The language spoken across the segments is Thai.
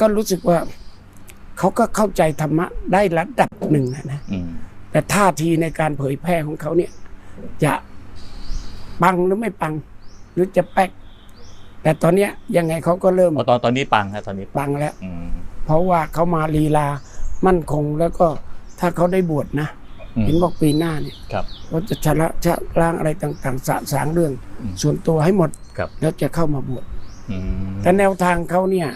ก็รู้สึกว่าเขาก็เข้าใจธรรมะได้ระดับหนึ่งนะนะอืมแต่ท่าทีในการเผยแพร่ของเขาเนี่ย จะปังหรือไม่ปัง หรือจะแป๊ก แต่ตอนเนี้ยยังไงเขาก็เริ่มอ๋อตอนตอนนี้ปังครับตอนนี้ปังแล้วอืมเพราะว่าเขามาลีลามั่นคงแล้วก็ถ้าเขาได้บวชนะอืม เห็นบอกปีหน้าเนี่ยครับเขาจะชะละชะล้างอะไรต่างๆสะสางเรื่องอืมส่วนตัวให้หมดครับแล้วจะเข้ามาบวชอืมแต่แนวทางเขาเนี่ย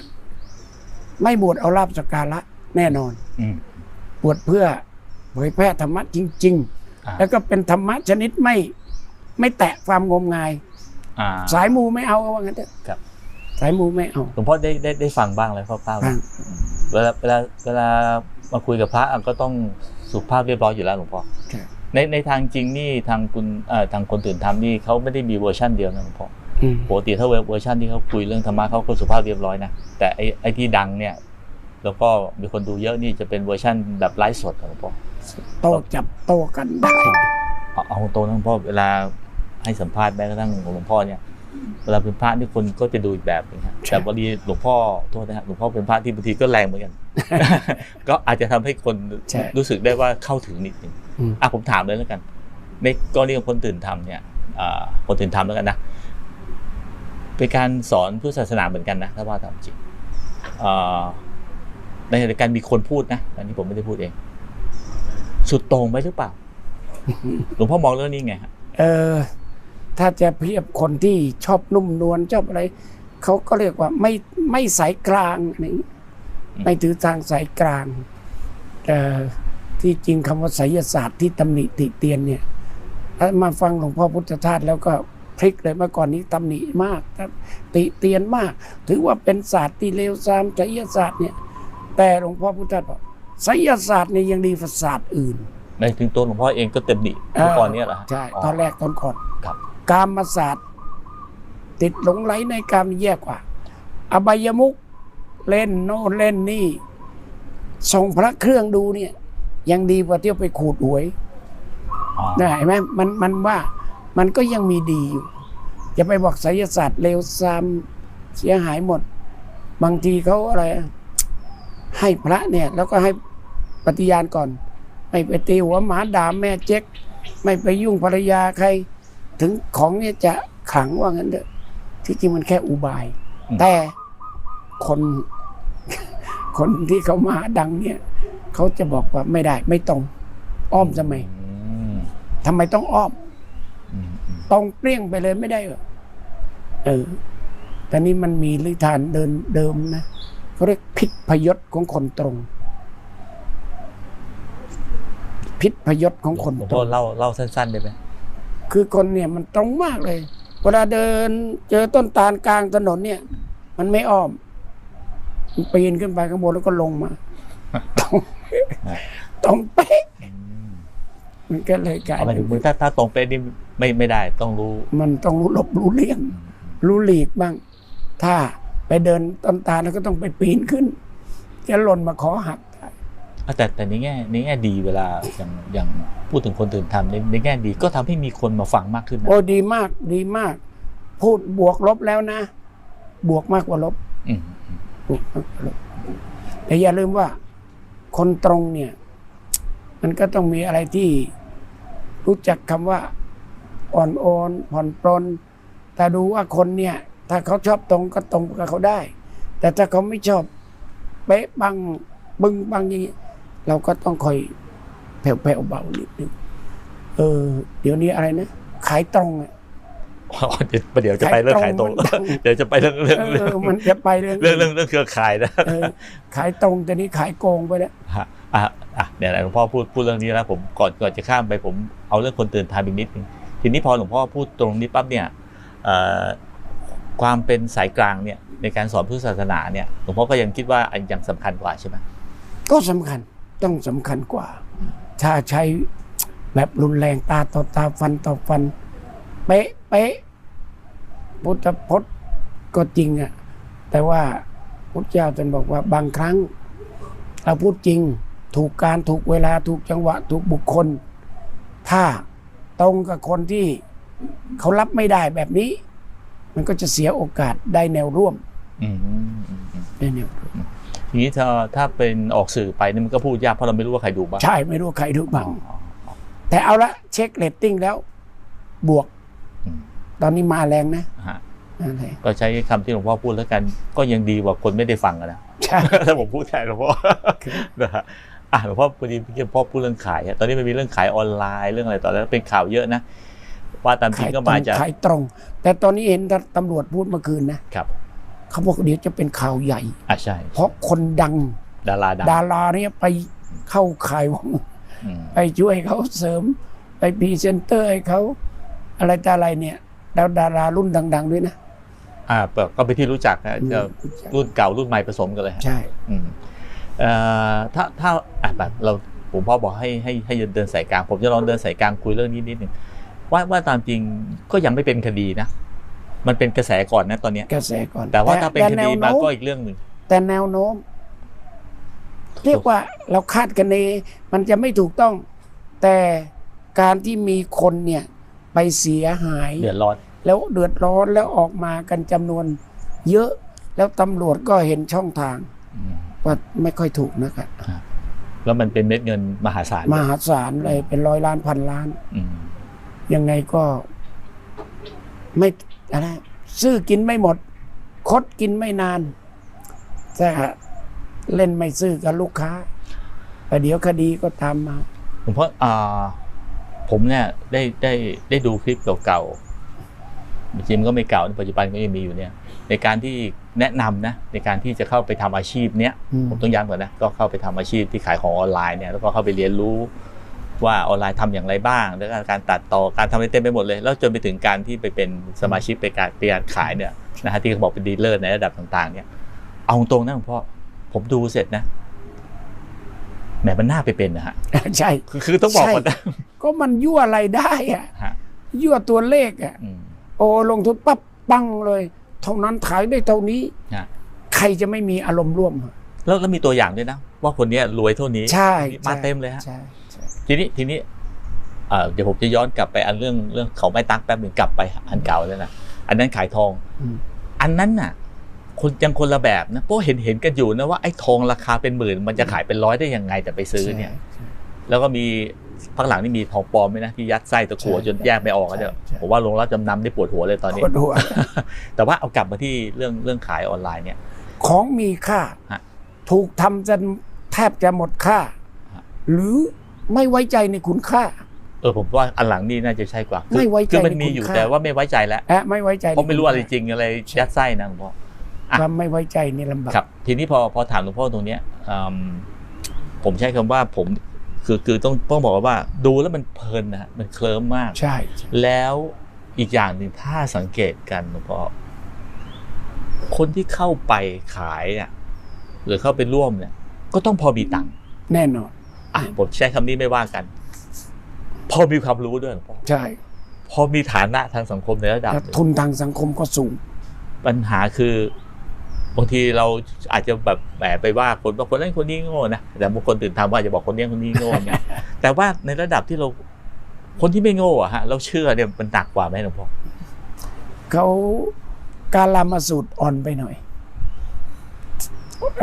ไม่บวชเอาลาบสกการะแน่นอนอืมบวชเพื่อเผยแพร่ธรรมะจริงอ่าๆแล้วก็เป็นธรรมะชนิดไม่ ไม่แตะความงมงายอ่าสายมูไม่เอาว่างั้นเถอะครับสายมูไม่เอาหลวงพ่อได้ได้ได้ฟังบ้างเลยคร่าวๆบ้างเวลาเวลาเวลามาคุยกับพระอะก็ต้อง สุภาพเรียบร้อยอยู่แล้วหลวงพ่อครับในในทางจริงนี่ทางคุณเอ่อทางคนตื่นทำนี่เขาไม่ได้มีเวอร์ชันเดียวนะหลวงพ่ออืมปกติถ้าเวอร์ชันที่เขาคุยเรื่องธรรมะเขาก็สุภาพเรียบร้อยนะแต่ไอ้ไอ้ที่ดังเนี่ย แล้วก็มีคนดูเยอะนี่จะเป็นเวอร์ชันแบบไลฟ์สดอะหลวงพ่อโตจับโตกันได้เอาเอาตรงๆนะหลวงพ่อเวลาให้สัมภาษณ์แม้กระทั่งหลวงพ่อเนี่ย เวลาเป็นพระนี่คนก็จะดูอีกแบบนึงครับแต่วันนี้หลวงพ่อโทษนะครับหลวงพ่อเป็นพระที่บางทีก็แรงเหมือนกัน ก็อาจจะทำให้คนใช่รู้สึกได้ว่าเข้าถึงนิดนึงอืมอะผมถามเลยแล้วกัน ในกรณีของคนตื่นทำเนี่ยอ่าคนตื่นทำแล้วกันนะเป็นการสอนพุทธศาสนาเหมือนกันนะถ้าว่าตามจริงอ่าในในการมีคนพูดนะอันนี้ผมไม่ได้พูดเอง สุดโต่งไปหรือเปล่าหลวงพ่อมองเรื่องนี้ไงฮะเออ ถ้าจะเพียบคนที่ชอบนุ่มนวลชอบอะไรเขาก็เรียกว่าไม่ไม่สายกลางอะไรอย่างนี้ไม่ถือทางสายกลางแต่ที่จริงคำว่าไสยศาสตร์ที่ตำหนิติเตียนเนี่ยถ้ามาฟังหลวงพ่อพุทธทาสแล้วก็พลิกเลยเมื่อก่อนนี้ตำหนิมากติเตียนมาก ถือว่าเป็นศาสตร์ที่เลวทรามไสยศาสตร์เนี่ย แต่หลวงพ่อพุทธทาสบอกไสยศาสตร์เนี่ยยังดีกว่าศาสตร์อื่นในถึงตัวหลวงพ่อเองก็เต็มดิเมื่อก่อนเนี้เหรอฮะใช่ตอนแรกตอนก่อนครับ กามศาสตร์ ติดหลงไหลในกามแย่กว่า อบายมุกเล่นโน่นเล่นนี่ส่งพระเครื่องดูเนี่ยยังดีกว่าเที่ยวไปขูดหวยนะเห็นไหมมันมันว่ามันก็ยังมีดีอยู่อย่าไปบอกไสยศาสตร์เลวซามเสียหายหมด บางทีเขาอะไร ให้พระเนี่ย แล้วก็ให้ปฏิญาณก่อน ไม่ไปตีหัวหมาด่าแม่เจ๊กไม่ไปยุ่งภรรยาใคร ถึงของเนี่ยจะขลังว่างั้นเถอะที่จริงมันแค่อุบายแต่คน คนที่เขามาดังเนี่ยเขาจะบอกว่าไม่ได้ ไม่ตรง อ้อมทำไมอืมทำไมต้องอ้อม อืมอืมตรงเปรี้ยงไปเลยไม่ได้เหรอเออ แต่นี่มันมีลิทานเดินเดิมนะเขาเรียกพิษพยศของคนตรง พิษพยศของคนหลวงตพ่รอง เล่าเล่าสั้นๆได้ไหม คือคนเนี่ยมันตรงมากเลย เวลาเดินเจอต้นตาลกลางถนนเนี่ย มันไม่อ้อม มันปีนขึ้นไปข้างบนแล้วก็ลงมาตรงตรงเป๊ะอืมมันก็เลยกลายเอาไปเป็ถึนงมือถ้าถ้าตรงเป๊ะนี่ไม่ไม่ได้ต้องรู้ มันต้องรู้หลบรู้เลี่ยง รู้หลีกบ้าง ถ้าไปเดินต้นตาลแล้วก็ต้องไปปีนขึ้นจะหล่นมาขอหักได้อะ แต่แต่ในแง่ในแง่ดีเวลาอย่างอย่างพูดถึงคนตื่นทำในในแง่ดีก็ทำให้มีคนมาฟังมากขึ้นนะโอ้ดีมากดีมาก พูดบวกลบแล้วนะ บวกมากกว่าลบอืมบวกมากกว่าลบแต่อย่าลืมว่า คนตรงเนี่ย มันก็ต้องมีอะไรที่รู้จักคำว่าอ่อนโอนผ่อนปลนแต่ดูว่าคนเนี่ย ถ้าเขาชอบตรงก็ตรงกับเขาได้ แต่ถ้าเขาไม่ชอบเป๊ะบังบึงบังอย่างนี้ เราก็ต้องคอยแผ่วๆเบานิดนึงเออ เดี๋ยวนี้อะไรนะขายตรงอะอ๋อเดี๋ยวเดี๋ยวจะไปเรื่องขายตรงขายตรงมันดังเดี๋ยวจะไปเรื่องเรื่องเอเรื่องอมันจะไปเรื่องเรื่องเรื่องเรื่องเครือข่ายนะเออขายตรงแต่นี้ขายโกงไปแล้วฮะอะอะเนี่ยหลวงพ่อพูดพูดเรื่องนี้แล้วผมก่อนก่อนจะข้ามไปผมเอาเรื่องคนตื่นทานอีกนิดนึงทีนี้พอหลวงพ่อพูดตรงนี้ปั๊บเนี่ยเอ่อความเป็นสายกลางเนี่ยในการสอนพุทธศาสนาเนี่ยหลวงพ่อก็ยังคิดว่าอันยังสำคัญกว่าใช่ไหมก็สำคัญ ต้องสำคัญกว่า ถ้าใช้แบบรุนแรงตาต่อตาฟันต่อฟัน เป๊ะเป๊ะพุทธพจน์ก็จริงอะแต่ว่าพุทธเจ้าท่านบอกว่าบางครั้ง เราพูดจริงถูกการถูกเวลาถูกจังหวะ ถูกบุคคล ถ้าตรงกับคนที่เขารับไม่ได้แบบนี้ มันก็จะเสียโอกาสได้แนวร่วมอืมอืมอืมได้แนวร่วม ทีนี้ถ้าถ้าเป็นออกสื่อไปนี่มันก็พูดยากเพราะเราไม่รู้ว่าใครดูบ้างใช่ไม่รู้ใครดูบ้างอ๋ออ๋อแต่เอาละเช็คเรตติ้งแล้ว บวกอืมตอนนี้มาแรงนะฮะมาแรงก็ใช้คำที่หลวงพ่อพูดแล้วกัน ก็ยังดีกว่าคนไม่ได้ฟังอะนะใช่ถ้าผมพูดแทนหลวงพ่อนะฮะอะหลวงพ่อพอดีพี่หลวงพ่อพูดเรื่องขายอะตอนนี้มันมีเรื่องขายออนไลน์เรื่องอะไรตอนนั้นเป็นข่าวเยอะนะว่าตามจริขางยก็ตรมางจากขายตรง แต่ตอนนี้เห็นตำรวจพูดเมื่อคืนนะครับ เขาบอกเดี๋ยวจะเป็นข่าวใหญ่ อะใช่ เพราะคนดังดาราดังดาราเนี่ยไปเข้าข่ายว่าอืมไปช่วยเขาเสริม ไปพรีเซนเตอร์ให้เขาอะไรต่ออะไรเนี่ยแล้วดารารุ่นดัง ๆ ด้วยนะอ่าก็เป็นที่รู้จักนะจะรุ่นเก่ารุ่นใหม่ผสมกันเลยฮะ ใช่ อืมเอ่อถ้าถ้าอะแบบเราผมพ่อบอกให้ให้ให้เดินสายกลาง ผมจะลองเดินสายกลางคุยเรื่องนี้นิดหนึ่งว่าว่าตามจริงก็ยังไม่เป็นคดีนะ มันเป็นกระแสก่อนนะตอนเนี้ยกระแสก่อนแต่ว่าถ้าเป็นคดีแวมาโน้ก็อีกเรื่องหนึ่งแต่แนวโน้ม เรียกว่าเราคาดกันเองมันจะไม่ถูกต้อง แต่การที่มีคนเนี่ย ไปเสียหาย เดือดร้อน แล้วเดือดร้อนแล้วออกมากันจำนวน เยอะแล้วตำรวจก็เห็นช่องทางอืมว่าไม่ค่อยถูกนะครับแล้วมันเป็นเม็ดเงินมหาศาลมหาศาลเลยเป็นร้อยล้านพันล้านอืมยังไงก็ ไม่ อะไรซื้อกินไม่หมด คดกินไม่นานแต่เล่นไม่ซื้อกับลูกค้าแต่เดี๋ยวคดีก็ตามมาผมเพราะอ่าผมเนี่ยได้ได้ได้ดูคลิปเก่าๆจริงๆก็ไม่เก่าปัจจุบันก็ยังมีอยู่เนี่ย ในการที่แนะนำนะในการที่จะเข้าไปทำอาชีพเนี้ยอืมผมต้องย้ำก่อนนะก็เข้าไปทำอาชีพที่ขายของออนไลน์เนี่ยแล้วก็เข้าไปเรียนรู้ ว่าออนไลน์ทำอย่างไรบ้างแล้วก็การตัดต่อการทำอะไรเต็มไปหมดเลย แล้วจนไปถึงการที่ไปเป็นสมาชิกไปการไปการขายเนี่ยนะฮะที่เขาบอกเป็นดีลเลอร์ในระดับต่างๆ เนี่ย เอาตรงๆนะหลวงพ่อผมดูเสร็จนะแหมมันน่าไปเป็นนะฮะใช่คือคือต้องบอกก่อนนะก็มันยั่วอะไรได้อะฮะยั่วตัวเลขอะอืมโอ้ลงทุนปั๊บปังเลย เท่านั้นขายได้เท่านี้ฮะใครจะไม่มีอารมณ์ร่วมอะ แล้วแล้วมีตัวอย่างด้วยนะ ว่าคนเนี้ยรวยเท่านี้ใช่มาใช่เต็มเลยฮะใช่ใช่ทีนี้ทีนี้เอ่อเดี๋ยวผมจะย้อนกลับไปอันเรื่องเรื่องเขาไม่ตักแป๊บหนึ่งกลับไปอันเก่าแล้วนะอันนั้นขายทองอืมอันนั้นน่ะ คนยังคนละแบบนะเพราะเห็นเห็นกันอยู่นะว่าไอ้ทองราคาเป็นหมื่น มันจะขายเป็นร้อยได้ยังไงแต่ไปซื้อเนี่ยใช่แล้วก็มีพักหลังนี่มีทองปลอมไหมนะที่ยัดไส้ตะกั่วใช่จนแยกไม่ออกอะเนี่ยใช่ผมว่าลงรับจำนำได้ปวดหัวเลยตอนนี้ปวดหัวแต่ว่าเอากลับมาที่เรื่องเรื่องขายออนไลน์เนี่ย ของมีค่าฮะ ถูกทำจนแทบจะหมดค่าฮะหรือไม่ไว้ใจในคุณค่า เออผมว่าอันหลังนี่น่าจะใช่กว่าคือไม่ไว้ใจคือมันในมีคุณอยู่ค่า แต่ว่าไม่ไว้ใจแล้วและไม่ไว้ใจในเพราะไม่รู้อะไรคุณจริงอะไรยัดไส้นะหลวงพ่อ อะ ความไม่ไว้ใจนี่ลำบากครับ ทีนี้พอพอถามหลวงพ่อตรงเนี้ยอืมผมใช้คำว่าผมคือคือต้องต้องบอกว่า ดูแล้วมันเพลินนะฮะมันเคลิ้มมาก ใช่ใช่แล้วอีกอย่างหนึ่งถ้าสังเกตกันหลวงพ่อคนที่เข้าไปขายเนี่ย หรือเข้าไปร่วมเนี่ย ก็ต้องพอมีตังค์แน่นอน อะผมใช้คำนี้ไม่ว่ากัน พอมีความรู้ด้วยหลวงพ่อใช่พอมีฐานะทางสังคมในระดับแล้วหนึ่ง ทุนทางสังคมก็สูง ปัญหาคือบางทีเราอาจจะแบบแหมไปว่าคนว่าคนนั้นคนนี้โง่นะแต่บางคนตื่นทำว่าจะบอกคนนี้คนนี้โง่เนี่ยแต่ว่าในระดับที่เราคนที่ไม่โง่อะฮะเราเชื่อเนี่ยมันหนักกว่าไหมหลวงพ่อเขาการลามาสูตรอ่อนไปหน่อย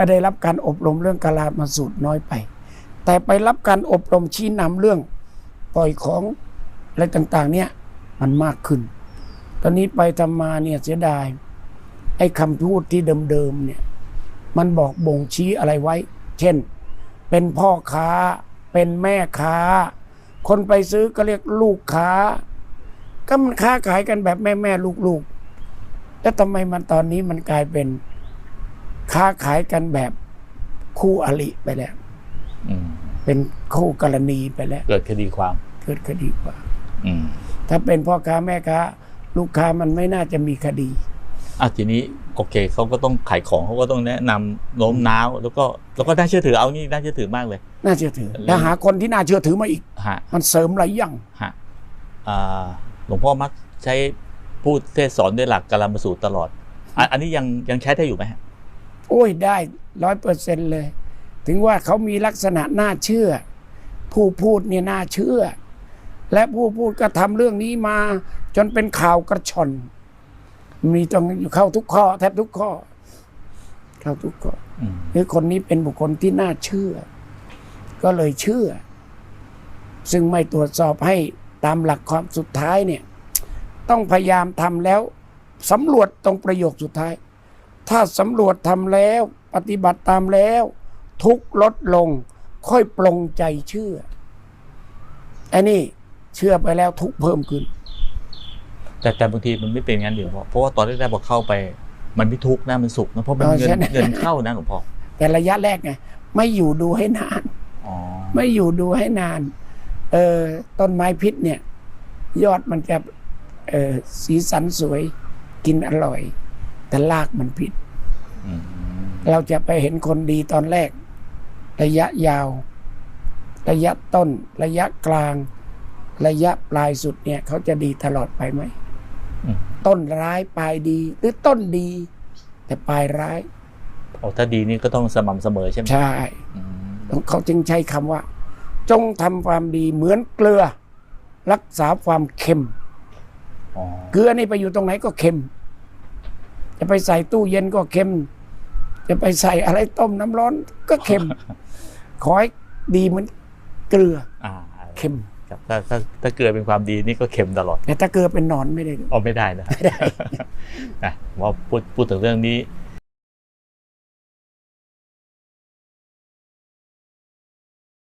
ได้รับการอบรมเรื่องการลามาสูตรน้อยไป แต่ไปรับการอบรมชี้นำเรื่องปล่อยของอะไรต่างๆ เนี่ยมันมากขึ้น ตอนนี้ไปทำมาเนี่ยเสียดายไอ้คำพูดที่เดิมๆเนี่ยมันบอกบ่งชี้อะไรไว้ เช่น เป็นพ่อค้า เป็นแม่ค้า คนไปซื้อก็เรียกลูกค้า ก็มันค้าขายกันแบบแม่แม่ลูกลูกๆแล้วทำไมมันตอนนี้มันกลายเป็น ค้าขายกันแบบคู่อริไปแล้ว อืมเป็นคู่กรณีไปแล้ว เกิดคดีความ เกิดคดีกว่า อืมถ้าเป็นพ่อค้าแม่ค้า ลูกค้ามันไม่น่าจะมีคดี อะทีนี้โอเคเขาก็ต้องขายของเขาก็ต้องแนะนำโน้มน้าวแล้วก็แล้วก็น่าเชื่อถือเอางี้น่าเชื่อถือมากเลย น่าเชื่อถือ แล้ว แล้วหาคนที่น่าเชื่อถือมาอีก ฮะมันเสริมหลายอย่างฮะอ่าหลวงพ่อมักใช้พูดเทศสอนด้วยหลักกาลามสูตรตลอดอะอันนี้ยังยังใช้ได้อยู่ไหมฮะ โอ้ยได้ร้อยเปอร์เซ็นเลย ถึงว่าเขามีลักษณะน่าเชื่อ ผู้พูดเนี่ยน่าเชื่อ และผู้พูดก็ทำเรื่องนี้มา จนเป็นข่าวกระชอนมีต้องอยู่เข้าทุกข้อ แทบทุกข้อ เข้าทุกข้ออืมหรือคนนี้เป็นบุคคลที่น่าเชื่อ ก็เลยเชื่อ ซึ่งไม่ตรวจสอบให้ตามหลักความสุดท้ายเนี่ย ต้องพยายามทำแล้วสำรวจตรงประโยคสุดท้าย ถ้าสำรวจทำแล้ว ปฏิบัติตามแล้ว ทุกข์ลดลง ค่อยปลงใจเชื่ออันนี้เชื่อไปแล้วทุกข์เพิ่มขึ้น แต่แต่บางทีมันไม่เป็นงั้นเดี๋ยวพ่อเพราะว่าตอนแรกๆพอเข้าไป มันไม่ทุกข์นะมันสุขนะเพราะมันเออเงินใช่เงินเข้านะหลวงพ่อแต่ระยะแรกไงไม่อยู่ดูให้นานอ๋อไม่อยู่ดูให้นาน เออต้นไม้พิษเนี่ย ยอดมันจะเออสีสันสวยกินอร่อย แต่รากมันผิดอืมเราจะไปเห็นคนดีตอนแรก ระยะยาว ระยะต้น ระยะกลาง ระยะปลายสุดเนี่ย เขาจะดีตลอดไปไหมอืมต้นร้ายปลายดี หรือต้นดี แต่ปลายร้ายโอ้ถ้าดีนี่ก็ต้องสม่ำเสมอใช่ไหมใช่อืมเขาจึงใช้คำว่า จงทำความดีเหมือนเกลือ รักษาความเค็มอ๋อเกลือนี่ไปอยู่ตรงไหนก็เค็ม จะไปใส่ตู้เย็นก็เค็ม จะไปใส่อะไรต้มน้ำร้อนก็เค็ม ขอให้ดีเหมือนเกลืออ่าเค็มครับถ้าถ้าถ้าเกลือเป็นความดีนี่ก็เค็มตลอดแต่ถ้าเกลือเป็นหนอนไม่ได้อ๋อไม่ได้นะไม่ได้นะว่าพูดพูดถึงเรื่องนี้